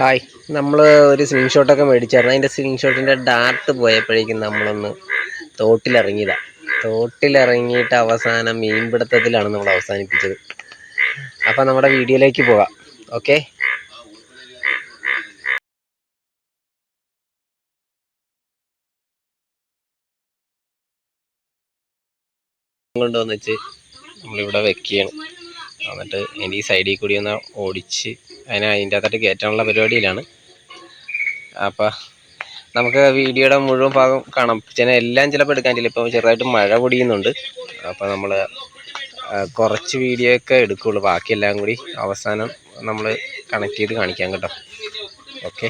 Hi. നമ്മൾ ഒരു സ്ക്രീൻഷോട്ടൊക്കെ മേടിച്ചായിരുന്നു. അതിന്റെ സ്ക്രീൻഷോട്ടിന്റെ ഡാർട്ട് പോയപ്പോഴേക്കും നമ്മളൊന്ന് തോട്ടിലിറങ്ങിയതാണ് തോട്ടിലിറങ്ങിയിട്ട് അവസാനം മീൻപിടുത്തത്തിലാണ് നമ്മൾ അവസാനിപ്പിച്ചത്. അപ്പോൾ നമ്മുടെ വീഡിയോയിലേക്ക് പോകാം. ഓക്കെ കൊണ്ടുവന്നിച്ച് നമ്മളിവിടെ വെക്കുകയാണ്. എന്നിട്ട് ഇനി ഈ സൈഡിൽ കൂടി ഒന്ന് ഓടിച്ച് അതിനെ അതിന്റെ അകത്തോട്ട് കയറ്റാനുള്ള പരിപാടിയിലാണ്. അപ്പോൾ നമുക്ക് വീഡിയോയുടെ മുഴുവൻ ഭാഗം കാണാം. ചില എല്ലാം ചിലപ്പോൾ എടുക്കാൻ ചില ഇപ്പോൾ ചെറുതായിട്ട് മഴ പൊടിയുന്നുണ്ട്. അപ്പോൾ നമ്മൾ കുറച്ച് വീഡിയോ ഒക്കെ എടുക്കുകയുള്ളൂ ബാക്കിയെല്ലാം കൂടി അവസാനം നമ്മൾ കണക്ട് ചെയ്ത് കാണിക്കാം കേട്ടോ. ഓക്കെ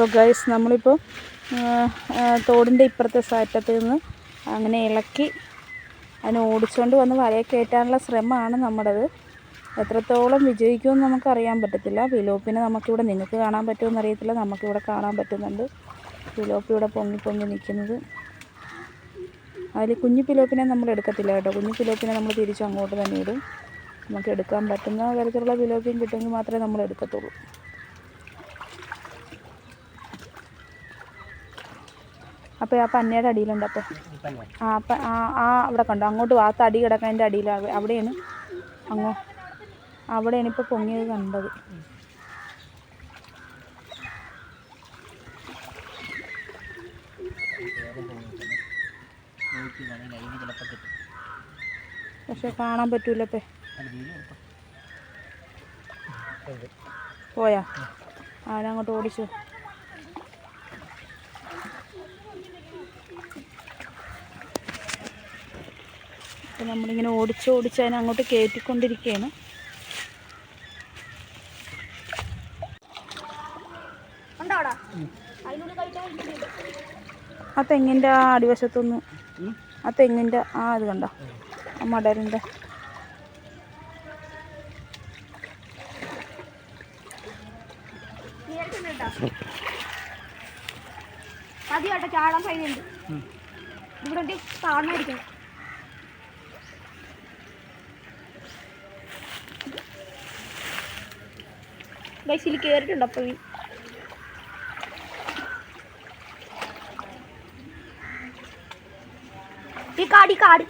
അപ്പോൾ ഗൈസ് നമ്മളിപ്പോൾ തോടിന്റെ ഇപ്പുറത്തെ സാറ്റത്ത് നിന്ന് അങ്ങനെ ഇളക്കി അതിനെ ഓടിച്ചുകൊണ്ട് വന്ന് വലയെ കയറ്റാനുള്ള ശ്രമമാണ് നമ്മുടേത്. എത്രത്തോളം വിജയിക്കുമെന്ന് നമുക്കറിയാൻ പറ്റത്തില്ല. വിലോപ്പിനെ നമുക്കിവിടെ നിങ്ങൾക്ക് കാണാൻ പറ്റുമെന്ന് അറിയത്തില്ല. നമുക്കിവിടെ കാണാൻ പറ്റുന്നുണ്ട്. വിലോപ്പ് ഇവിടെ പൊങ്ങി പൊങ്ങി നിൽക്കുന്നത്. അതിൽ കുഞ്ഞു പിലോപ്പിനെ നമ്മൾ എടുക്കത്തില്ല കേട്ടോ. കുഞ്ഞു പിലോപ്പിനെ നമ്മൾ തിരിച്ച് അങ്ങോട്ട് തന്നെ ഇടും. നമുക്ക് എടുക്കാൻ പറ്റുന്ന തരത്തിലുള്ള പിലോപ്പിയും കിട്ടുമെങ്കിൽ മാത്രമേ നമ്മൾ എടുക്കത്തുള്ളൂ. അപ്പോൾ ആ പന്നയുടെ അടിയിലുണ്ട് അപ്പോൾ ആ അപ്പം ആ ആ അവിടെ കണ്ടോ? അങ്ങോട്ട് ആ തടി കിടക്കുന്നതിന്റെ അടിയിൽ അവിടെയാണ്. അങ്ങോ അവിടെയാണ് ഇപ്പോൾ പൊങ്ങിയത് കണ്ടത്. പക്ഷെ കാണാൻ പറ്റൂല പോയാ? അവനങ്ങോട്ട് ഓടിച്ചു. അപ്പോൾ നമ്മളിങ്ങനെ ഓടിച്ച് ഓടിച്ച് അതിനെ അങ്ങോട്ട് കയറ്റിക്കൊണ്ടിരിക്കുകയാണ്. ആ തെങ്ങിന്റെ ആ അടിവശത്തൊന്ന്. ആ തെങ്ങിന്റെ ആ ഇത് കണ്ടോ? ആ മടലിന്റെ ചാടാൻ കഴിയുന്നുണ്ട് ഇവിടെ താഴ്ന്നായിരിക്കണം ബസ്സിൽ കയറിയിട്ടുണ്ട് അപ്പോൾ ഈ കാടി കാടി.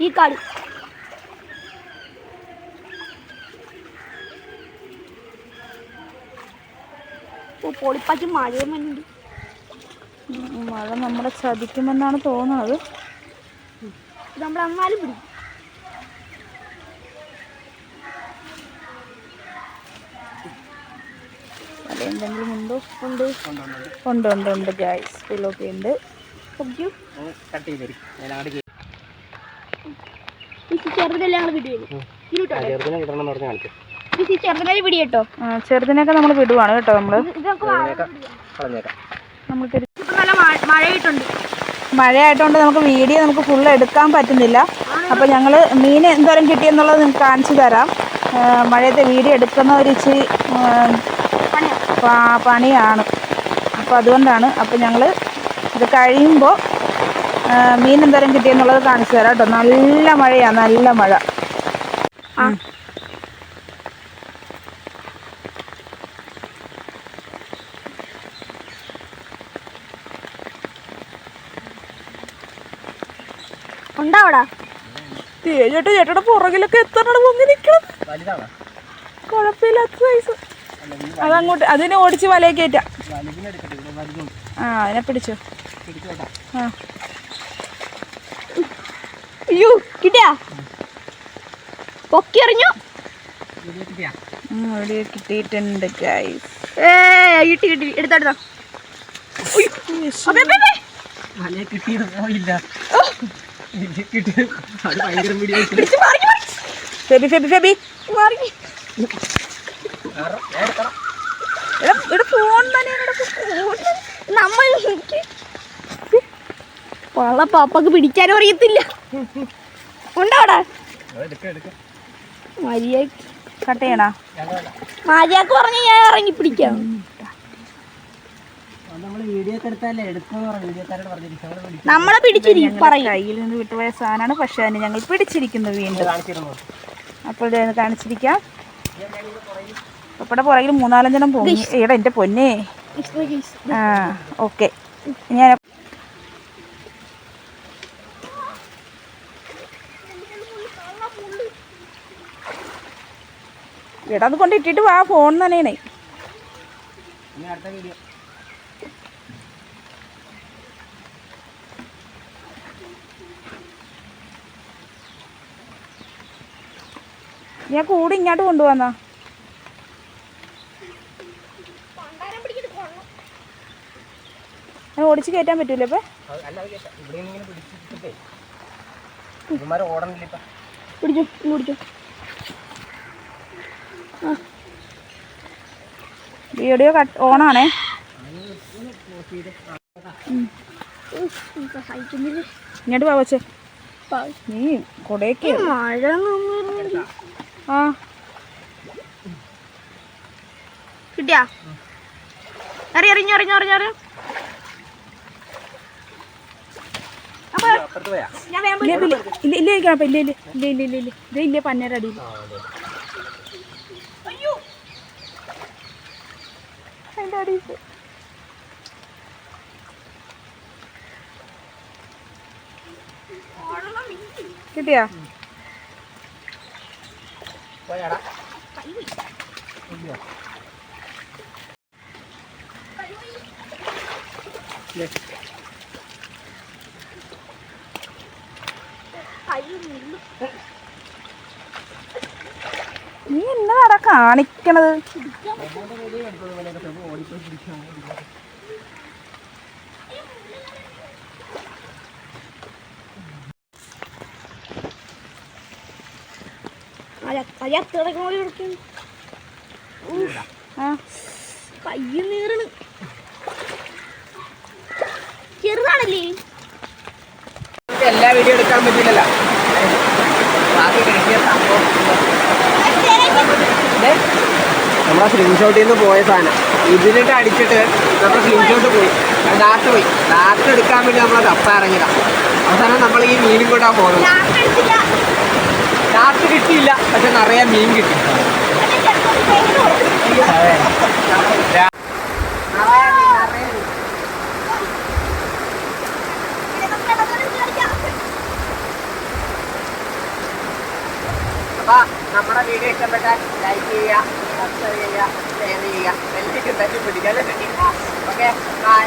ഈ കാടി. പൊളിപ്പാക്കി മഴയുമുണ്ട് മഴ നമ്മളെ ചതിക്കുമെന്നാണ് തോന്നുന്നത്. നമ്മൾ എന്നാലും പിടിക്കും എന്തെങ്കിലും ഉണ്ടോ? ഉണ്ട്. ഉണ്ട് ഉണ്ട് ഉണ്ട്. ഗ്യാസ് പിലോപ്പി ഉണ്ട്. സബ്ജു കട്ട് ചെയ്തേരി ഞാൻ അങ്ങോട്ട് ഈ ചെറുതിനെല്ലാം ഞങ്ങൾ പിടി ചെയ്തു ഇരുട്ടോ ചെറുതിനെ കിട്ടണം എന്ന് പറഞ്ഞ് കാണിച്ചു. ചെറുതിനെ പിടി കേട്ടോ ആ, നമ്മൾ വിടുവാണ് കേട്ടോ നമ്മൾ മഴയായതുകൊണ്ട് നമുക്ക് വീഡിയോ നമുക്ക് ഫുൾ എടുക്കാൻ പറ്റുന്നില്ല. അപ്പോൾ ഞങ്ങൾ മീൻ എന്തോരം കിട്ടിയെന്നുള്ളത് നിങ്ങൾക്ക് കാണിച്ചു തരാം. മഴയത്തെ വീഡിയോ എടുക്കുന്ന ഒരു ഇച്ചിരി പണിയാണ്. അപ്പോൾ അതുകൊണ്ടാണ് അപ്പോൾ ഞങ്ങൾ ഇത് കഴിയുമ്പോൾ മീൻ എന്തോരം കിട്ടിയെന്നുള്ളത് കാണിച്ചു തരാം കേട്ടോ. നല്ല മഴയാണ് നല്ല മഴ. ആ ഉണ്ടാവടാ ചേട്ടാ ചേട്ടയുടെ പുറകിലൊക്കെ എത്തണം പൊങ്ങി നിൽക്കണം വലുതാണോ? കുഴപ്പമില്ലാത്ത സൈസ് അതങ്ങോട്ട് അതിനെ ഓടിച്ച് വലയെ കയറ്റാം. ആ അതിനെ പിടിച്ചോ. ആ. അയ്യോ കിട്ടിയാ? പൊക്കി എറിഞ്ഞു. ഇവിടെ കിട്ടിയിട്ടുണ്ട് ഗൈസ് ഏ കിട്ടി കിട്ടി. എടുത്തെടുത്തോ കിട്ടിയത് പോയില്ല വീഡിയോ ഫോൺ തന്നെ നമ്മൾ പള്ള പാപ്പക്ക് പിടിക്കാനും അറിയത്തില്ല. ഉണ്ടോ അവിടെ? എടുക്ക എടുക്ക മര്യാദ കട്ട് ചെയ്യണോ? മര്യാദയ്ക്ക് പറഞ്ഞ ഞാൻ ഇറങ്ങി പിടിക്കാം നമ്മൾ വീഡിയോ ഒക്കെ എടുത്താലേ എടുക്കുന്ന വീഡിയോക്കാരോട് പറഞ്ഞിരിക്കും നമ്മളെ പിടിച്ചിരിക്കും പറയും. കയ്യിൽ നിന്ന് വിട്ടുപോയ സാധനമാണ് പക്ഷെ അതിന് ഞങ്ങൾ പിടിച്ചിരിക്കുന്നു വീണ്ടും. കാണിച്ചിരുന്നു? അപ്പോൾ ഇത് കാണിച്ചിരിക്കാം. പപ്പയുടെ പുറകിൽ മൂന്നാലഞ്ചെണ്ണം പോകും ഇവിടെ എന്റെ പൊന്നേ. ആ ഓക്കെ. ഞാൻ എടാ അത് കൊണ്ട് ഇട്ടിട്ട് വാ ഫോൺ തന്നെയാണ് അടുത്ത വീഡിയോ ഞാൻ കൂടി ഇങ്ങോട്ട് കൊണ്ടുവന്നാ. ഞാൻ കയറ്റാൻ പറ്റൂല വീഡിയോ ഓണാണേ. ഇങ്ങോട്ട് പോവച്ചേ നീ കൊടേക്ക് മഴ ആ. കിട്ടിയാ? എറി എറിഞ്ഞു എറിഞ്ഞു എറിഞ്ഞു എറിഞ്ഞു അപ്പുറത്ത് പോയാ. ഇല്ല ഇല്ല ഇല്ല ഇല്ല ഇല്ല ഇല്ല ഇല്ല ഇല്ല ഇല്ല ഇല്ല ഇല്ല. ഇത് ഇല്ല പന്നേര അടിയിൽ. അതിന്റെ അടിയിൽ. കിട്ടിയാ? പോയാടാ. നീ എന്നതാടാ കാണിക്കണത്? ആ. കയ്യ നീറണ്. ചെറുതാണല്ലേ? എല്ലാ വീഡിയോ എടുക്കാൻ പറ്റില്ലല്ലോ. നമ്മളെ സ്ക്രീൻഷോട്ടിൽ നിന്ന് പോയ സാധനം. ഇതിലിട്ട് അടിച്ചിട്ട് നമ്മുടെ സ്ക്രീൻഷോട്ട് പോയി. ഡാറ്റ പോയി. ഡാറ്റ എടുക്കാൻ വേണ്ടി നമ്മൾ കപ്പ ഇറങ്ങിയതാണ് അവസാനം നമ്മൾ ഈ മീനും കൊണ്ടാ പോകുന്നത് ഡാർട്ട് കിട്ടിയില്ല പക്ഷെ നിറയെ മീൻ കിട്ടി. നമ്മുടെ വീഡിയോ ഇഷ്ടപ്പെട്ടാൽ ലൈക്ക് ചെയ്യുക സബ്സ്ക്രൈബ് ചെയ്യുക ഷെയർ ചെയ്യുക ബെല്ലിക്ക് തട്ടി പിടിക്കുക. Okay bye